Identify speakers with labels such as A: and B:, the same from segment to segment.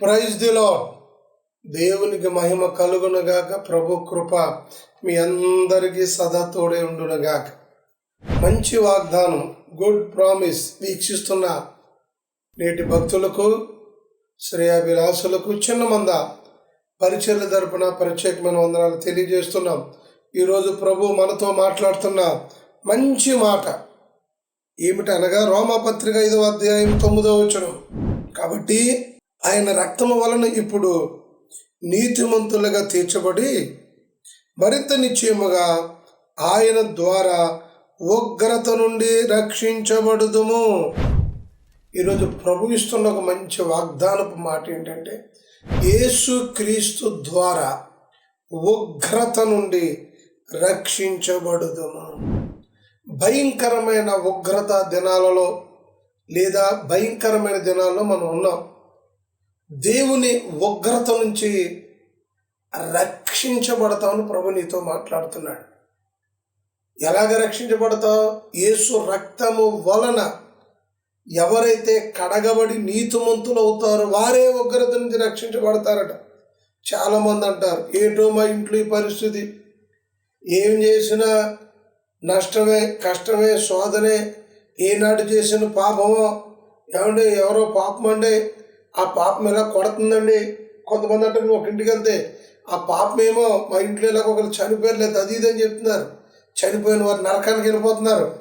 A: Praise the lord దేవునికి మహిమ కలుగునగాక. ప్రభు కృప మీ అందరికీ సదా తోడే ఉండునగాక. మంచి వాగ్దానం గుడ్ ప్రామిస్ వీక్షిస్తున్న నేటి భక్తులకు శ్రేయాభిలాసులకు చిన్న మంద పరిచయ తరపున ప్రత్యేకమైన వందనాలు తెలియజేస్తున్నాం. ఈరోజు ప్రభు మనతో మాట్లాడుతున్న మంచి మాట ఏమిటనగా రోమపత్రిక ఐదవ అధ్యాయం తొమ్మిదో వచనం. కాబట్టి ఆయన రక్తము వలన ఇప్పుడు నీతిమంతులుగా తీర్చబడి మరింత నిశ్చయముగా ఆయన ద్వారా ఉగ్రత నుండి రక్షించబడుదుము. ఈరోజు ప్రభు ఇస్తున్న ఒక మంచి వాగ్దానపు మాట ఏంటంటే యేసు క్రీస్తు ద్వారా ఉగ్రత నుండి రక్షించబడుదుము. భయంకరమైన ఉగ్రత దినాలలో లేదా భయంకరమైన దినాల్లో మనం ఉన్నాం. దేవుని ఉగ్రత నుంచి రక్షించబడతామని ప్రభు నీతో మాట్లాడుతున్నాడు. ఎలాగ రక్షించబడతావు? యేసు రక్తము వలన ఎవరైతే కడగబడి నీతిమంతులు అవుతారో వారే ఉగ్రత నుంచి రక్షించబడతారట. చాలామంది అంటారు ఏటో మా ఇంట్లో ఈ పరిస్థితి. ఏం చేసినా నష్టమే కష్టమే శోధనే. ఏనాడు చేసిన పాపమో ఏమంటే ఎవరో పాపం అంటే ఆ పాపం ఎలా కొడుతుందండి? కొంతమంది అంటారు నువ్వు ఒక ఇంటికి వెళ్తే ఆ పాపమేమో మా ఇంట్లో ఇలాగ ఒకరు చనిపోయారు లేదు అది ఇది అని చెప్తున్నారు. చనిపోయిన వారు నరకానికి వెళ్ళిపోతున్నారు.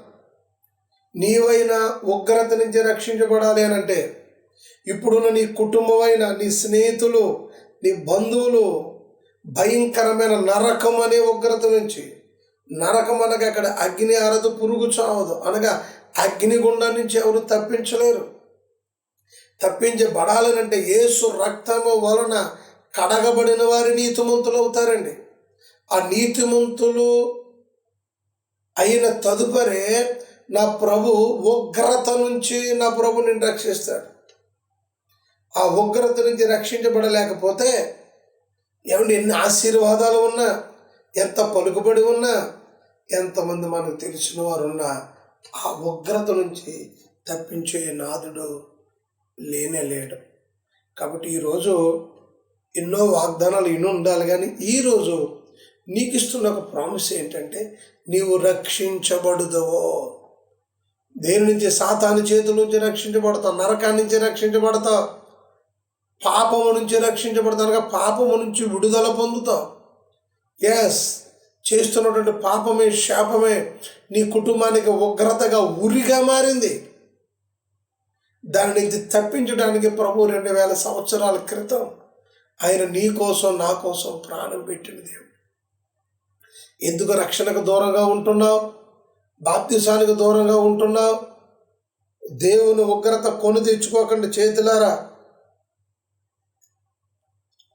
A: నీవైనా ఉగ్రత నుంచి రక్షించబడాలి అని అంటే ఇప్పుడున్న నీ కుటుంబమైన నీ స్నేహితులు నీ బంధువులు భయంకరమైన నరకం అనే ఉగ్రత నుంచి నరకం అనగా అక్కడ అగ్ని అరదు పురుగు చావదు. అనగా అగ్నిగుండం నుంచి ఎవరు తప్పించలేరు. తప్పించబడాలనంటే యేసు రక్తము వలన కడగబడిన వారి నీతిమంతులు అవుతారండి ఆ నీతిమంతులు అయిన తదుపరే నా ప్రభు ఉగ్రత నుంచి నా ప్రభు నేను రక్షిస్తాడు. ఆ ఉగ్రత నుంచి రక్షించబడలేకపోతే ఏమండి ఎన్ని ఆశీర్వాదాలు ఉన్నా ఎంత పలుకుబడి ఉన్నా ఎంతమంది మనకు తెలిసిన వారు ఉన్నా ఆ ఉగ్రత నుంచి తప్పించే నాదుడు లేనే లేడు. కాబట్టి ఈరోజు ఎన్నో వాగ్దానాలు ఇన్ని ఉండాలి కానీ ఈరోజు నీకు ఇస్తున్న ఒక ప్రామిస్ ఏంటంటే నీవు రక్షించబడుదవో. దేని నుంచి? సాతాని చేతుల నుంచి రక్షించబడతావు నరకాన్ని నుంచి రక్షించబడతావు పాపము నుంచి రక్షించబడతావు అనగా పాపము నుంచి విడుదల పొందుతావు. ఎస్ చేస్తున్నటువంటి పాపమే శాపమే నీ కుటుంబానికి ఉగ్రతగా ఉరిగా మారింది. దాని నుంచి తప్పించడానికి ప్రభు రెండు వేల సంవత్సరాల క్రితం ఆయన నీ కోసం నా కోసం ప్రాణం పెట్టిన దేవుడు. ఎందుకు రక్షణకు దూరంగా ఉంటున్నావు? బాప్తిసానికి దూరంగా ఉంటున్నావు? దేవుని ఉగ్రత కొని తెచ్చుకోకండి చేతులారా.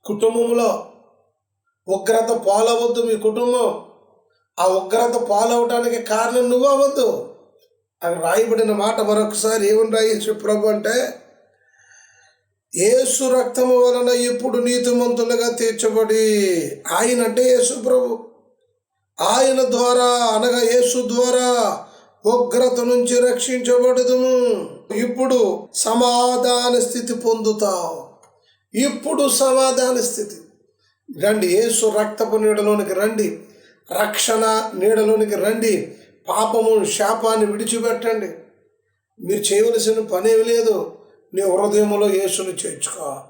A: కుటుంబంలో ఉగ్రత పాలవద్దు మీ కుటుంబం. ఆ ఉగ్రత పాలవటానికి కారణం నువ్వు అవ్వద్దు. అక్కడ రాయబడిన మాట మరొకసారి ఏమని రాయొచ్చు ప్రభు అంటే? ఏసు రక్తము వలన ఇప్పుడు నీతిమంతులుగా తీర్చబడి ఆయన అంటే యేసు ప్రభు. ఆయన ద్వారా అనగా యేసు ద్వారా ఉగ్రత నుంచి రక్షించబడదును ఇప్పుడు సమాధాన స్థితి పొందుతావు. ఇప్పుడు సమాధాన స్థితి. రండి యేసు రక్తపు నీడలోనికి రండి. రక్షణ నీడలోనికి రండి. పాపము శాపాన్ని విడిచిపెట్టండి. మీరు చేయవలసిన పనేమి లేదు. నీ హృదయంలో యేసును చేర్చుకో.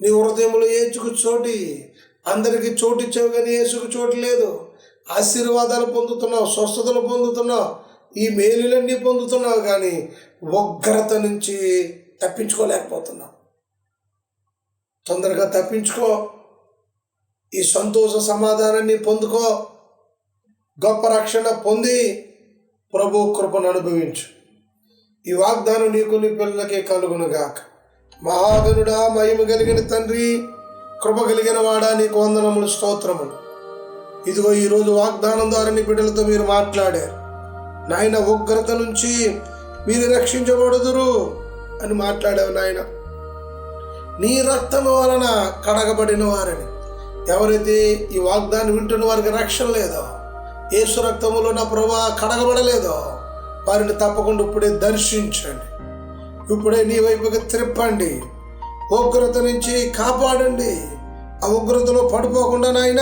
A: నీ హృదయంలో ఏచుకు చోటి అందరికీ చోటు ఇచ్చావు కానీ యేసుకు చోటు లేదు. ఆశీర్వాదాలు పొందుతున్నావు స్వస్థతలు పొందుతున్నావు ఈ మేలులన్నీ పొందుతున్నావు కానీ ఉగ్రత నుంచి తప్పించుకోలేకపోతున్నావు. తొందరగా తప్పించుకో. ఈ సంతోష సమాధానాన్ని పొందుకో. గొప్ప రక్షణ పొంది ప్రభు కృపను అనుభవించు. ఈ వాగ్దానం నీకు నీ పిల్లలకే కలుగునుగాక. మహాగనుడా మహిమ కలిగిన తండ్రి కృప కలిగిన వాడా నీకు వందనములు స్తోత్రములు. ఇదిగో ఈరోజు వాగ్దానం ద్వారా నీ బిడ్డలతో మీరు మాట్లాడారు. నాయన ఉగ్రత నుంచి మీరు రక్షించబడుదురు అని మాట్లాడావు నాయన. నీ రక్తము వలన కడగబడిన వారని. ఎవరైతే ఈ వాగ్దానం వింటున్న వారికి రక్షణ లేదో? యేసు రక్తములో నా ప్రభా కడగబడలేదో. వారిని తప్పకుండా ఇప్పుడే దర్శించండి. ఇప్పుడే నీ వైపుకి త్రిప్పండి. ఉగ్రత నుంచి కాపాడండి. ఆ ఉగ్రతలో పడిపోకుండా నాయన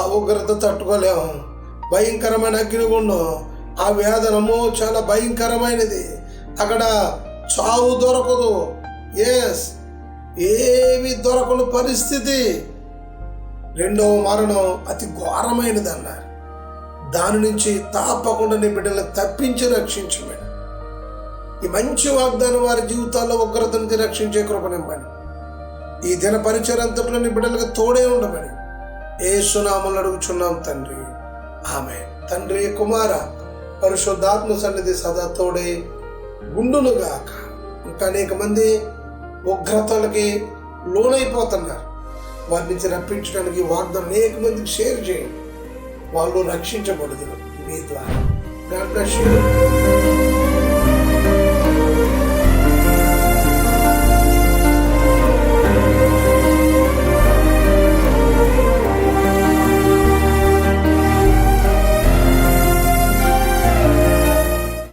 A: ఆ ఉగ్రత తట్టుకోలేము. భయంకరమైన అగ్నిగుండం ఆ వేదనము చాలా భయంకరమైనది. అక్కడ చావు దొరకదు. ఎస్ ఏమి దొరకని పరిస్థితి. రెండవ మరణం అతి ఘోరమైనది అన్నారు దాని నుంచి తప్పకుండా నీ బిడ్డలను తప్పించి రక్షించమని. ఈ మంచి వాగ్దానం వారి జీవితాల్లో ఉగ్రత నుంచి రక్షించే కృపనివ్వండి ఈ దిన పరిచయంతట్లో నీ బిడ్డలకు తోడే ఉండమని. ఏ సునామలు అడుగుచున్నాం తండ్రి. ఆమె తండ్రి కుమార పరిశుద్ధాత్మ సన్నిధి సదా తోడే గుండునుగాక ఇంకా అనేక మంది ఉగ్రతలకి లోనైపోతున్నారు. వారి నుంచి రప్పించడానికి వాగ్దానం అనేక మందికి షేర్ చేయండి. వాళ్ళు రక్షించబడుతున్నారు మీ ద్వారా. God bless you